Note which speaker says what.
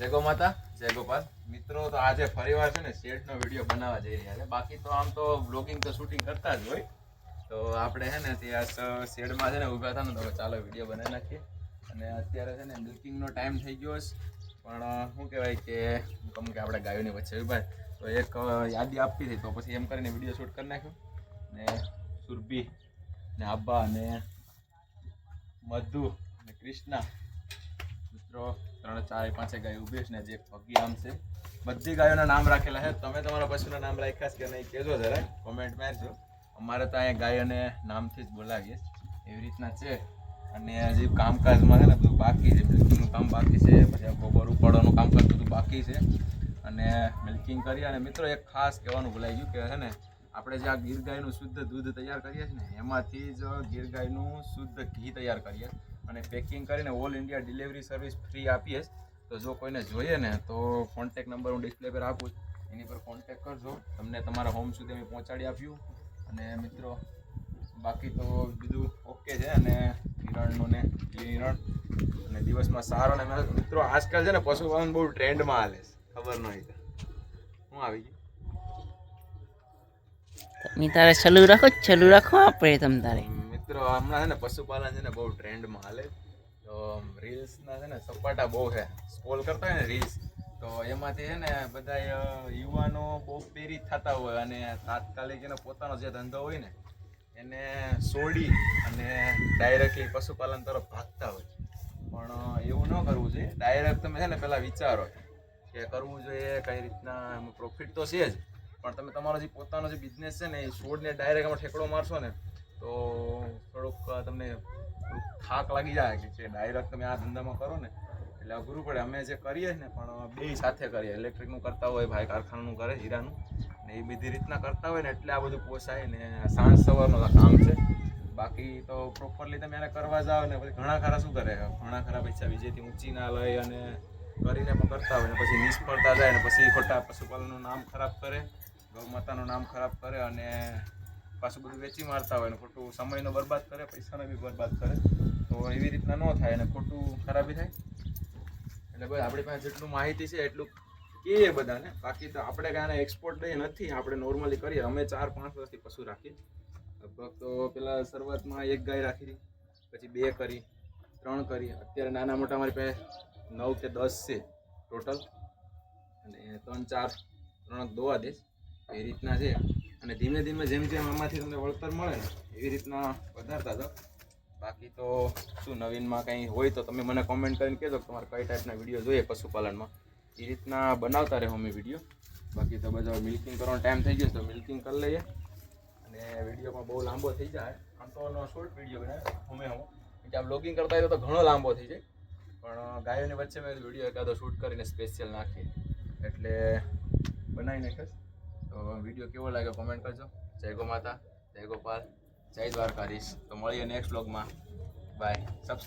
Speaker 1: જય માતા જય ગોપાલ. મિત્રો, તો આજે ફરીવાર છે ને શેડનો વીડિયો બનાવવા જઈ રહ્યા છે. બાકી તો આમ તો બ્લોગિંગ તો શૂટિંગ કરતા જ હોય. તો આપણે છે ને ત્યાં શેડમાં છે ને ઊભા હતા ને તો ચાલો વીડિયો બનાવી નાખીએ. અને અત્યારે છે ને મિલ્કિંગનો ટાઈમ થઈ ગયો છે. પણ શું કહેવાય કે, કમ કે આપણે ગાયોની વચ્ચે ઊભા તો એક યાદી આપી હતી. તો પછી એમ કરીને વીડિયો શૂટ કરી નાખ્યો. ને સુરભી, ને આબા ને મધુ, ને કૃષ્ણા મિત્રો, ત્રણ ચાર પાંચે ગાય ઊભી છે ને જે પગી આમ છે. બધી ગાયોના નામ રાખેલા છે. તમે તમારા પશુના નામ રાખ્યા છે કે નહીં, કહેજો જરા કોમેન્ટ મારજો. અમારે તો અહીંયા ગાયોને નામથી જ બોલાવીએ. એવી રીતના છે. અને જે કામકાજમાં છે ને બધું બાકી છે. મિલ્કિંગનું કામ બાકી છે. પછી ગોબર ઉપાડવાનું કામકાજ બધું બાકી છે. અને મિલ્કિંગ કરી અને મિત્રો એક ખાસ કહેવાનું ભૂલાઈ ગયું કે છે ને, આપણે જે આ ગીર ગાયનું શુદ્ધ દૂધ તૈયાર કરીએ છીએ ને, એમાંથી જ ગીર ગાયનું શુદ્ધ ઘી તૈયાર કરીએ. અને પેકિંગ કરીને all India delivery service free આપીએ તો જો કોઈને જોઈએ ને, તો કોન્ટેક નંબર હું ડિસ્પ્લે પર આપું એની પર કોન્ટેક કરજો. તમને તમારા હોમ સુધી અમે પહોંચાડી આપ્યું અને મિત્રો, બાકી તો બીજું ઓકે છે અને હિરણનું ને હિરણ અને દિવસમાં સારો ને મિત્રો, આજકાલ છે ને પશુપાલન બહુ ટ્રેન્ડમાં હાલે છે. ખબર ન હોય હું આવી ગયું.
Speaker 2: તમે તારે ચાલુ રાખો ચાલુ રાખો આપણે તમ તારે.
Speaker 1: મિત્રો, હમણાં છે ને પશુપાલન છે ને બહુ ટ્રેન્ડમાં હાલે. તો રીલ્સના છે ને સપાટા બહુ છે. સ્ક્રોલ કરતા હોય ને રીલ્સ, તો એમાંથી છે ને બધા યુવાનો બહુ પ્રેરિત થતા હોય અને તાત્કાલિક એનો પોતાનો જે ધંધો હોય ને, એને છોડી અને ડાયરેક્ટલી પશુપાલન તરફ ભાગતા હોય. પણ એવું ન કરવું જોઈએ. ડાયરેક્ટ તમે છે ને પહેલાં વિચારો કે કરવું જોઈએ, કઈ રીતના પ્રોફિટ તો છે જ. પણ તમે તમારો જે પોતાનો જે બિઝનેસ છે ને, એ છોડને ડાયરેક્ટ એમાં ઠેકડો મારશો ને તો થોડુંક તમને થાક લાગી જાય કે જે ડાયરેક્ટ તમે આ ધંધામાં કરો ને, એટલે અઘરું પડે. અમે જે કરીએ ને, પણ બે સાથે કરીએ. ઇલેક્ટ્રિકનું કરતા હોય, ભાઈ કારખાનાનું કરે, હીરાનું. ને એ બધી રીતના કરતા હોય ને, એટલે આ બધું પોસાય ને, સાંજ સવારનો કામ છે. બાકી તો પ્રોપરલી તમે એને કરવા જાઓ ને, પછી ઘણા ખરા શું કરે? ઘણા ખરા પૈસા બીજેથી ઊંચી ના લઈ અને કરીને પણ કરતા હોય ને, પછી નિષ્ફળતા જાય ને, પછી ખોટા પશુપાલનનું નામ ખરાબ કરે, ગૌ માતાનું નામ ખરાબ કરે અને પાછું બધું વેચી મારતા હોય ને ખોટું સમયનો બરબાદ કરે, પૈસાનો બી બરબાદ કરે. તો એવી રીતના ન થાય અને ખોટું ખરાબી થાય. એટલે બસ આપણી પાસે જેટલું માહિતી છે, એટલું કહીએ બધાને. બાકી તો આપણે કાંઈ એક્સપોર્ટ લઈએ નથી, આપણે નોર્મલી કરીએ. અમે ચાર પાંચ વર્ષથી પશુ રાખીએ. લગભગ તો પેલા શરૂઆતમાં એક ગાય રાખી પછી બે કરી, ત્રણ કરી. અત્યારે નાના મોટા અમારી પાસે નવ કે દસ છે ટોટલ અને ત્રણ ચાર, ત્રણ દોવા દઈશ. એ રીતના છે. અને ધીમે ધીમે જેમ જેમ આમાંથી તમને વળતર મળે ને, એવી રીતના વધારતા જાઓ. બાકી તો શું નવીનમાં કંઈ હોય તો તમે મને કોમેન્ટ કરીને કહેજો તમારે કઈ ટાઈપના વીડિયો જોઈએ પશુપાલનમાં. એ રીતના બનાવતા રહે અમે વીડિયો બાકી તો બધા મિલ્કિંગ કરવાનો ટાઈમ થઈ ગયો તો મિલ્કિંગ કરી લઈએ. અને વિડીયોમાં બહુ લાંબો થઈ જાય. આમ તો શોર્ટ વીડિયો બનાવે, અમે હું. કે આ બ્લોગિંગ કરતા હોય તો ઘણો લાંબો થઈ જાય. પણ ગાયોની વચ્ચે મેં વીડિયો એકાદો શૂટ કરીને સ્પેશિયલ નાખીએ એટલે બનાવી નાખીશ તો વીડિયો કેવો લાગ્યો કોમેન્ટ કરજો. જય ગો માતા, જય ગોપાલ, જય દ્વારકાધીશ. તો મળીએ નેક્સ્ટ બ્લોગમાં બાય સબસ્ક્રાઈબ